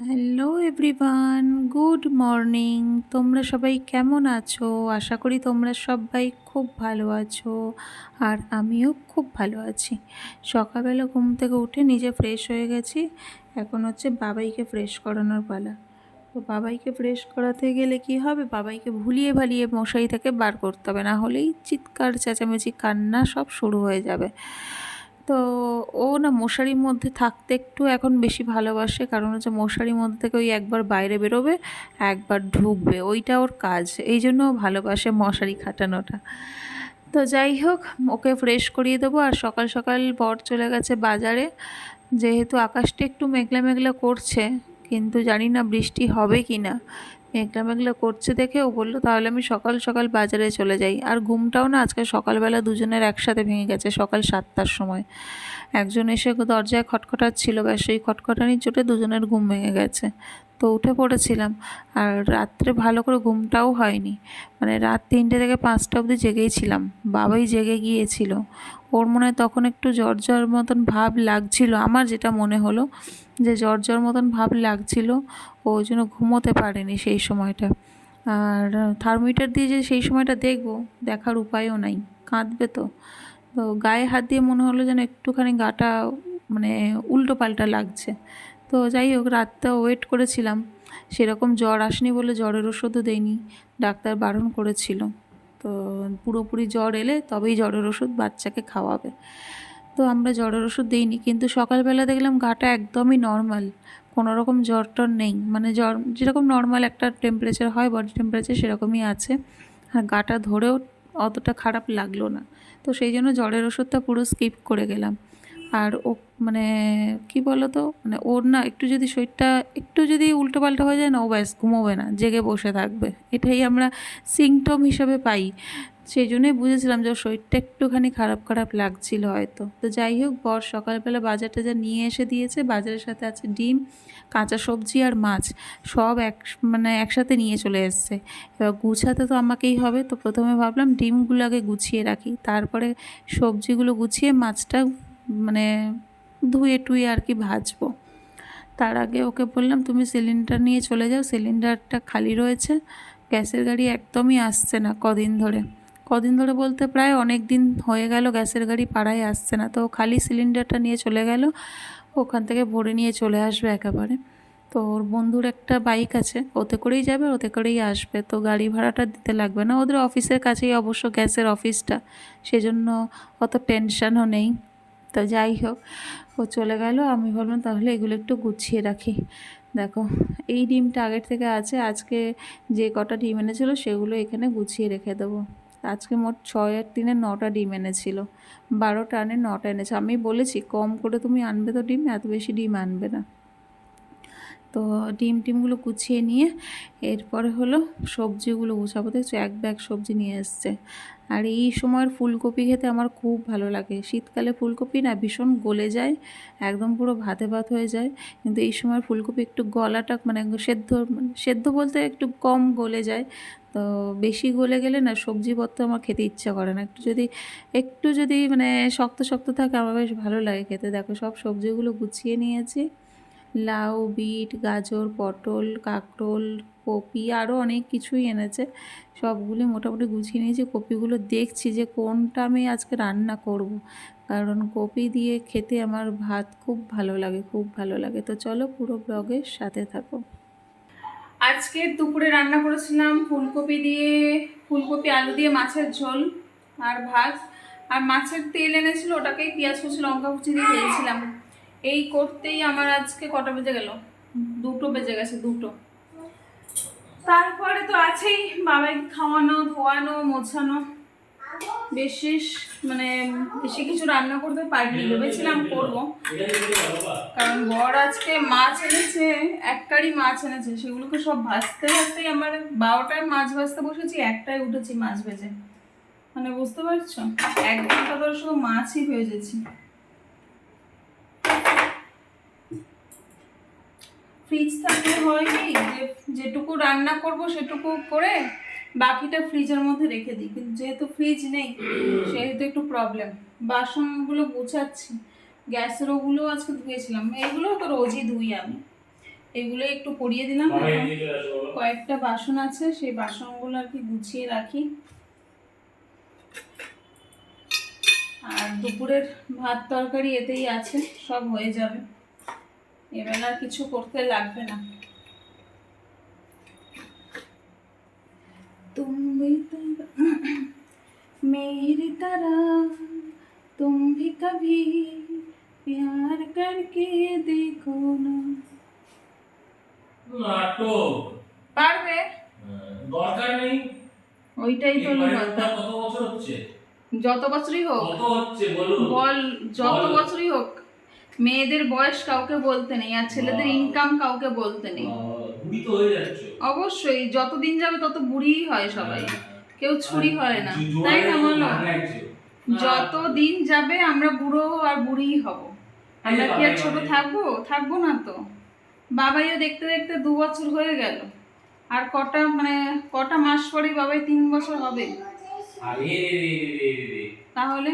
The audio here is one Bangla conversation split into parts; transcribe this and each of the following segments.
হ্যালো এভরিওয়ান গুড মর্নিং তোমরা সবাই কেমন আছো? আশা করি তোমরা সবাই খুব ভালো আছো আর আমিও খুব ভালো আছি। সকালবেলা ঘুম থেকে উঠে নিজে ফ্রেশ হয়ে গেছি। এখন হচ্ছে বাবাইকে ফ্রেশ করানোর পালা। তো বাবাইকে ফ্রেশ করাতে গেলে কি হবে? বাবাইকে ভুলিয়ে ভালিয়ে মশারি থেকে বার করতে হবে। না হলেই চিৎকার, চেঁচামেচি, কান্না সব শুরু হয়ে যাবে। তো ও না মশারির মধ্যে থাকতে একটু এখন বেশি ভালোবাসে। কারণ হচ্ছে মশারির মধ্যে থেকে ওই একবার বাইরে বেরোবে, একবার ঢুকবে। ওইটা ওর কাজ। এই জন্য ভালোবাসে মশারি খাটানোটা। তো যাই হোক, ওকে ফ্রেশ করিয়ে দেবো। আর সকাল সকাল বর চলে গেছে বাজারে। যেহেতু আকাশটা একটু মেঘলা মেঘলা করছে, কিন্তু জানি না বৃষ্টি হবে কি না মেঘলা মেঘলা করছে দেখে ও বলল, তাহলে আমি সকাল সকাল বাজারে চলে যাই। আর ঘুমটাও না আজকে সকালবেলা দুজনের একসাথে ভেঙে গেছে সকাল সাতটার সময়। একজন এসে দরজায় খটখটাচ্ছিল, ব্যাস সেই খটখটানির চোটে দুজনের ঘুম ভেঙে গেছে। তো উঠে পড়েছিলাম। আর রাত্রে ভালো করে ঘুমটাও হয়নি। মানে রাত তিনটে থেকে পাঁচটা অবধি জেগেই ছিলাম। বাবাই জেগে গিয়েছিল। ওর মনে তখন একটু জ্বর জ্বর মতন ভাব লাগছিল। আমার যেটা মনে হলো যে জ্বর জ্বর মতন ভাব লাগছিল, ও ওই জন্য ঘুমোতে পারেনি সেই সময়টা। আর থার্মোমিটার দিয়ে যে সেই সময়টা দেখব, দেখার উপায়ও নাই। কাঁদবে তো। তো গায়ে হাত দিয়ে মনে হলো যেন একটুখানি গাটা মানে উল্টো পাল্টা লাগছে। তো যাই হোক, রাতটা ওয়েট করেছিলাম। সেরকম জ্বর আসেনি বলে জ্বরের ওষুধও দেয়নি ডাক্তার বারণ করেছিল। তো পুরোপুরি জ্বর এলে তবেই জ্বরের ওষুধ বাচ্চাকে খাওয়াবে। তো আমরা জ্বরের ওষুধ দিইনি, কিন্তু সকালবেলা দেখলাম গাটা একদমই নর্মাল কোনো রকম জ্বর টর নেই। মানে জ্বর যেরকম নর্মাল একটা টেম্পারেচার হয় বডি টেম্পারেচার সেরকমই আছে। আর গাটা ধরেও অতটা খারাপ লাগল না। তো সেই জন্য জ্বরের ওষুধটা পুরো স্কিপ করে গেলাম। আর ও মানে কি বলো তো মানে ওর না একটু যদি শরীরটা একটু যদি উল্টোপাল্টা হয়ে যায় না, ও ব্যাস ঘুমোবে না, জেগে বসে থাকবে। এটাই আমরা সিমটম হিসাবে পাই। সেই জন্যই বুঝেছিলাম যে ওর শরীরটা একটুখানি খারাপ খারাপ লাগছিল হয়তো। তো যাই হোক, বর সকালবেলা বাজার টাজার নিয়ে এসে দিয়েছে। বাজারের সাথে আছে ডিম, কাঁচা সবজি আর মাছ। সব এক মানে একসাথে নিয়ে চলে এসছে। এবার গুছাতে তো আমাকেই হবে। তো প্রথমে ভাবলাম ডিমগুলো আগে গুছিয়ে রাখি। তারপরে সবজিগুলো গুছিয়ে মাছটা ধুয়ে টুয়ে আর কি ভাজবো। তার আগে ওকে বললাম, তুমি সিলিন্ডার নিয়ে চলে যাও সিলিন্ডারটা খালি রয়েছে, গ্যাসের গাড়ি একদমই আসছে না কদিন ধরে। কদিন ধরে বলতে প্রায় অনেক দিন হয়ে গেল গ্যাসের গাড়ি পাড়ায় আসছে না, তো খালি সিলিন্ডারটা নিয়ে চলে গেল, ওখান থেকে ভরে নিয়ে চলে আসবে একেবারে। তো ওর বন্ধুর একটা বাইক আছে, ওতে করেই যাবে, ওতে করেই আসবে, তো গাড়ি ভাড়াটা দিতে লাগবে না। ওদের অফিসের কাছেই অবশ্য গ্যাসের অফিসটা সেজন্য অত টেনশনও নেই। তো যাই হোক, ও চলে গেল। আমি ভাবলাম তাহলে এগুলো একটু গুছিয়ে রাখি। দেখো, এই ডিমটা আগের থেকে আছে। আজকে যে কটা ডিম এনেছিলো সেগুলো এখানে গুছিয়ে রেখে দেবো। আজকে মোট ছয় আর তিনে নটা ডিম এনেছিল। বারোটা আনে নটা এনেছে। আমি বলেছি, কম করে তুমি আনবে তো ডিম, এত বেশি ডিম আনবে না। তো ডিম টিমগুলো গুছিয়ে নিয়ে এরপরে হলো সবজিগুলো গুছাবো। দেখছ, এক ব্যাগ সবজি নিয়ে এসছে। আর এই সময়ের ফুলকপি খেতে আমার খুব ভালো লাগে। শীতকালে ফুলকপি না ভীষণ গলে যায়, একদম পুরো ভাতে ভাত হয়ে যায়। কিন্তু এই সময় ফুলকপি একটু গলাটা মানে সেদ্ধ সেদ্ধ বলতে একটু কম গলে যায়। তো বেশি গলে গেলে না সবজিপত্র আমার খেতে ইচ্ছা করে না। একটু যদি একটু যদি মানে শক্ত শক্ত থাকে আমার বেশ ভালো লাগে খেতে। দেখো, সব সবজিগুলো গুছিয়ে নিয়েছি। লাউ, বিট, গাজর, পটল, কাঁকরোল, কপি আরও অনেক কিছুই এনেছে। সবগুলি মোটামুটি গুছিয়ে নিয়েছি। কপিগুলো দেখছি যে কোনটা আমি আজকে রান্না করব। কারণ কপি দিয়ে খেতে আমার ভাত খুব ভালো লাগে, খুব ভালো লাগে। তো চলো পুরো ব্লগের সাথে থাকো। আজকে দুপুরে রান্না করেছিলাম ফুলকপি দিয়ে, ফুলকপি, আলু দিয়ে, মাছের ঝোল আর ভাত। আর মাছের তেল এনেছিল, ওটাকেই পেঁয়াজ কুচি, লঙ্কা কুচি দিয়ে খেয়েছিলাম এই করতেই আমার আজকে কটা বেজে গেল? দুটো বেজে গেছে, দুটো। তারপরে তো আছেই, বাবাকে খাওয়ানো, ধোয়ানো, মোছানো। বিশেষ মানে বেশি কিছু রান্না করতে পারিনি, ভেবেছিলাম করব। কারণ বর আজকে মাছ এনেছে এক কারি মাছ এনেছে, সেগুলোকে সব ভাজতে ভাজতেই আমার বারোটায় মাছ ভাজতে বসেছি একটাই উঠেছি মাছ ভেজে। মানে বুঝতে পারছ? এক ঘণ্টা ধরে শুধু মাছই ভেজেছি। ফ্রিজ থাকলে হয় কি যে যেটুকু রান্না করব সেটুকু করে বাকিটা ফ্রিজের মধ্যে রেখে দিই। কিন্তু যেহেতু ফ্রিজ নেই সেহেতু একটু প্রবলেম বাসনগুলো গুছাচ্ছি গ্যাসের ওগুলো আজকে ধুয়েছিলাম। এগুলো তো রোজই ধুই আমি। এগুলো একটু পরিয়ে দিলাম। কয়েকটা বাসন আছে সেই বাসনগুলো আর কি গুছিয়ে রাখি। আর দুপুরের ভাত তরকারি এতেই আছে সব হয়ে যাবে। এবেলা আর কিছু করতে লাগবে না तुम भी तरह मेरी तरह तुम भी कभी प्यार करके देखो ना নাটক পারবে হ্যাঁ, দরকার নেই ওইটাই তো এই হলো বাড়ির কথা কত বছর হচ্ছে যত বছরই হোক কত হচ্ছে বলুন বল যত বল। বছরই হোক মেয়েদের বয়স কাউকে বলতে নেই আর ছেলেদের ইনকাম কাউকে বলতে নেই। হয়ে অবশ্যই যত দিন যাবে তত বুড়িই হয় সবাই। কেউ ছুরি হয় না। তাই না বলো। যত দিন যাবে আমরা বুড়ো আর বুড়িই হব। আমরা কি আর ছোট থাকব? থাকব না তো। বাবাইও দেখতে দেখতে দু বছর হয়ে গেল। আর কটা মানে কটা মাস পরেই বাবাই তিন বছর হবে। তাহলে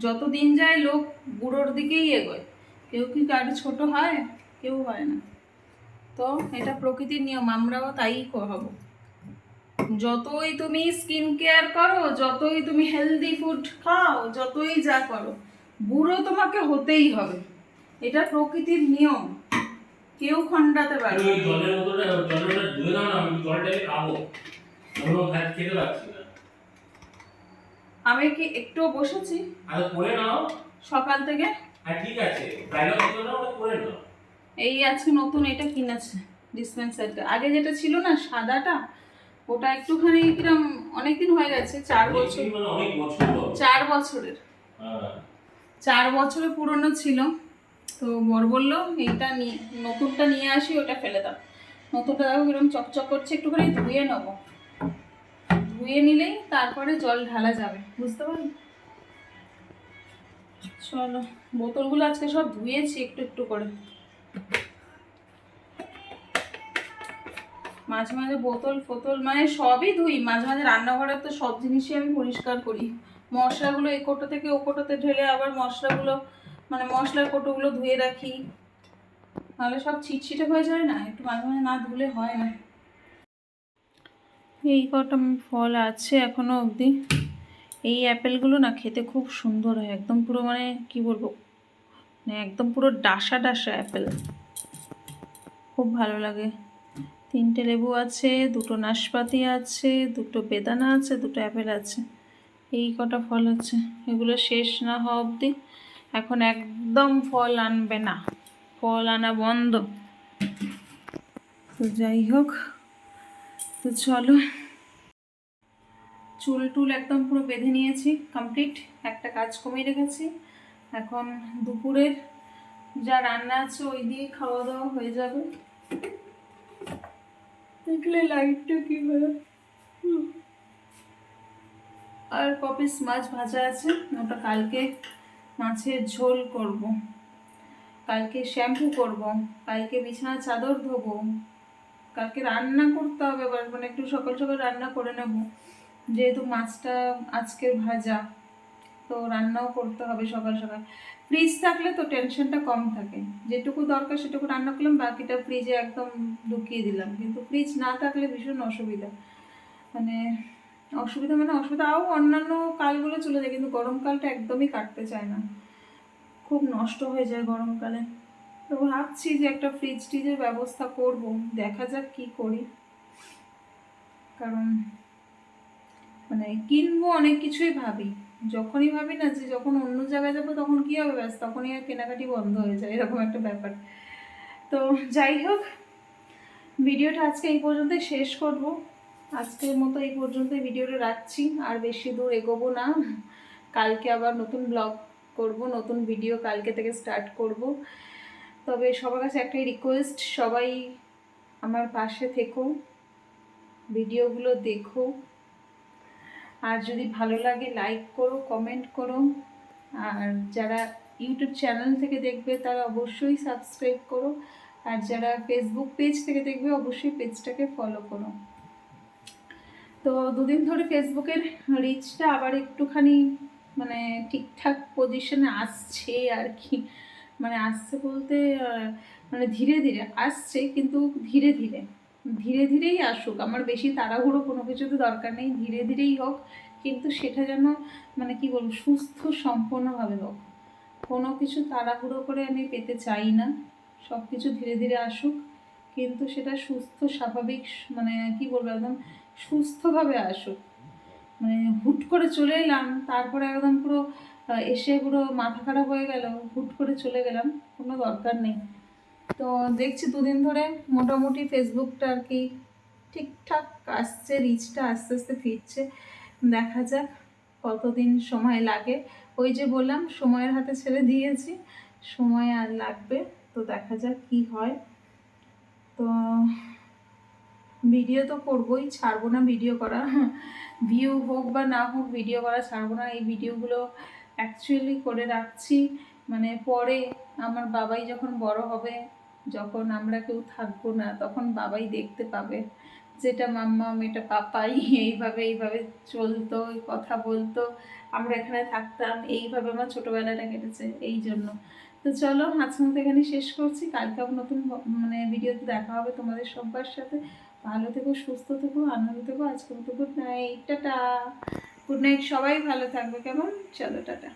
যত দিন যায় লোক বুড়োর দিকেই এগোয়। কেউ কি কারও ছোট হয়? কেউ হয় না। তো এটা প্রকৃতির নিয়ম আমরাও তাই হব যতই তুমি স্কিন কেয়ার করো যতই তুমি হেলদি ফুড খাও যতই যা করো বুড়ো তোমাকে হতেই হবে। এটা প্রকৃতির নিয়ম। কেউ খণ্ডাতে না। আমি কি একটু বসেছি? সকাল থেকে আর ঠিক আছে। ডায়লগ দিও না ওটা করে নাও। এই আজকে নতুন এটা কিনেছে ডিসপেন্সারটা আগে যেটা ছিল না সাদাটা ওটা একটুখানি কিরম অনেকদিন হয়ে গেছে চার বছর। মানে বছর হলো। চার বছরের। হ্যাঁ। চার বছরের পুরনো ছিল। তো বর বলল এইটা নিয়ে নতুনটা নিয়ে আসি ওটা ফেলে দাও। নতুনটা দেখো কিরম চকচক করছে একটুখানি ধুয়ে নেব। ধুয়ে নিলেই তারপরে জল ঢালা যাবে। বুঝতে পারলি? চলো, বোতলগুলো আজকে সব ধুয়েছি একটু একটু করে। মাঝে মাঝে বোতল ফোতল মানে সবই ধুই, মাঝে মাঝে রান্নাঘরে তো সব জিনিসই আমি পরিষ্কার করি। মশলাগুলো এই কোটো থেকে ও কোটোতে ঢেলে আবার মশলাগুলো মানে মশলার কোটোগুলো ধুয়ে রাখি। নাহলে সব ছিটছিটে হয়ে যায় না, একটু মাঝে মাঝে না ধুলে হয় না। এই কটা ফল আছে এখনও অবধি। এই অ্যাপেলগুলো না খেতে খুব সুন্দর হয়, একদম পুরো মানে কি বলব মানে একদম পুরো ডাসা ডাসা অ্যাপেল। খুব ভালো লাগে। তিনটে লেবু আছে, দুটো নাশপাতি আছে, দুটো বেদানা আছে, দুটো অ্যাপেল আছে। এই কটা ফল আছে এগুলো শেষ না হওয়া অবধি এখন একদম ফল আনবে না। ফল আনা বন্ধ। তো যাই হোক, তো চলো। চুল টুল একদম পুরো বেঁধে নিয়েছি কমপ্লিট একটা কাজ কমিয়ে রেখেছি। এখন দুপুরের যা রান্না আছে ওই দিয়ে খাওয়া দাওয়া হয়ে যাবে। দেখলে লাইটটা কি হলো হুম। আর কপিস মাছ ভাজা আছে, ওটা কালকে মাছের ঝোল করব। কালকে শ্যাম্পু করব, কালকে বিছানা চাদর ধোবো। কালকে রান্না করতে হবে মানে একটু সকাল সকাল রান্না করে নেব। যেহেতু মাছটা আজকের ভাজা, তো রান্নাও করতে হবে সকাল সকাল। ফ্রিজ থাকলে তো টেনশনটা কম থাকে। যেটুকু দরকার সেটুকু রান্না করলাম, বাকিটা ফ্রিজে একদম ঢুকিয়ে দিলাম। কিন্তু ফ্রিজ না থাকলে ভীষণ অসুবিধা। মানে অসুবিধা মানে অসুবিধা। আরও অন্যান্য কালগুলো চলে যায়, কিন্তু গরমকালটা একদমই কাটতে চায় না। খুব নষ্ট হয়ে যায় গরমকালে। তো ভাবছি যে একটা ফ্রিজ টিজের ব্যবস্থা করব। দেখা যাক কি করি। কারণ মানে কিনবো অনেক কিছুই ভাবি। যখনই ভাবি না যে যখন অন্য জায়গায় যাব তখন কি হবে? ব্যাস, তখনই আর কেনাকাটি বন্ধ হয়ে যায়, এরকম একটা ব্যাপার। তো যাই হোক, ভিডিওটা আজকে এই পর্যন্তই শেষ করব। আজকের মতো এই পর্যন্তই ভিডিওটা রাখছি, আর বেশি দূর এগোবো না। কালকে আবার নতুন ব্লগ করব, নতুন ভিডিও কালকে থেকে স্টার্ট করব। তবে সবার কাছে একটাই রিকোয়েস্ট সবাই আমার পাশে থেকো, ভিডিওগুলো দেখো। আর যদি ভালো লাগে লাইক করো কমেন্ট করো। আর যারা ইউটিউব চ্যানেল থেকে দেখবে, তারা অবশ্যই সাবস্ক্রাইব করো। আর যারা ফেসবুক পেজ থেকে দেখবে, অবশ্যই পেজটাকে ফলো করো। তো দুদিন ধরে ফেসবুকের রিচটা আবার একটুখানি মানে ঠিকঠাক পজিশনে আসছে আর কি। মানে আসছে বলতে মানে ধীরে ধীরে আসছে, কিন্তু ধীরে ধীরে। ধীরে ধীরেই আসুক। আমার বেশি তাড়াহুড়ো কোনো কিছুতে দরকার নেই, ধীরে ধীরেই হোক। কিন্তু সেটা যেন মানে কি বলব, সুস্থ সম্পন্নভাবে হোক। কোনো কিছু তাড়াহুড়ো করে আমি পেতে চাই না। সব কিছু ধীরে ধীরে আসুক। কিন্তু সেটা সুস্থ, স্বাভাবিক মানে কি বলব, একদম সুস্থভাবে আসুক। মানে হুট করে চলে এলাম, তারপরে একদম পুরো এসে পুরো মাথা খারাপ হয়ে গেল, হুট করে চলে গেলাম, কোনো দরকার নেই। তো দেখছি দুদিন ধরে মোটামুটি ফেসবুকটা আর কি ঠিকঠাক আসছে রিচটা আস্তে আস্তে ফিরছে। দেখা যাক কতদিন সময় লাগে। ওই যে বললাম, সময়ের হাতে ছেড়ে দিয়েছি, সময় আর লাগবে। তো দেখা যাক কি হয়। তো ভিডিও তো করবোই, ছাড়বো না ভিডিও করা। ভিউ হোক বা না হোক ভিডিও করা ছাড়বো না। এই ভিডিওগুলো অ্যাকচুয়ালি করে রাখছি। মানে পরে আমার বাবাই যখন বড় হবে যখন আমরা কেউ থাকব না, তখন বাবাই দেখতে পাবে যেটা মাম্মা, এটা পাপাই, এইভাবে এইভাবে চলতো, কথা বলতো, আমরা এখানে থাকতাম, এইভাবে আমার ছোটোবেলাটা কেটেছে, এই জন্য। তো চলো আজকে মতো এখানে শেষ করছি। কালকে আবার নতুন মানে ভিডিওতে দেখা হবে তোমাদের সবার সাথে। ভালো থেকো, সুস্থ থেকো, আনন্দ থেকো। আজকে মতো good night tata. Good night সবাই ভালো থাকবে, কেমন? চলো, টাটা।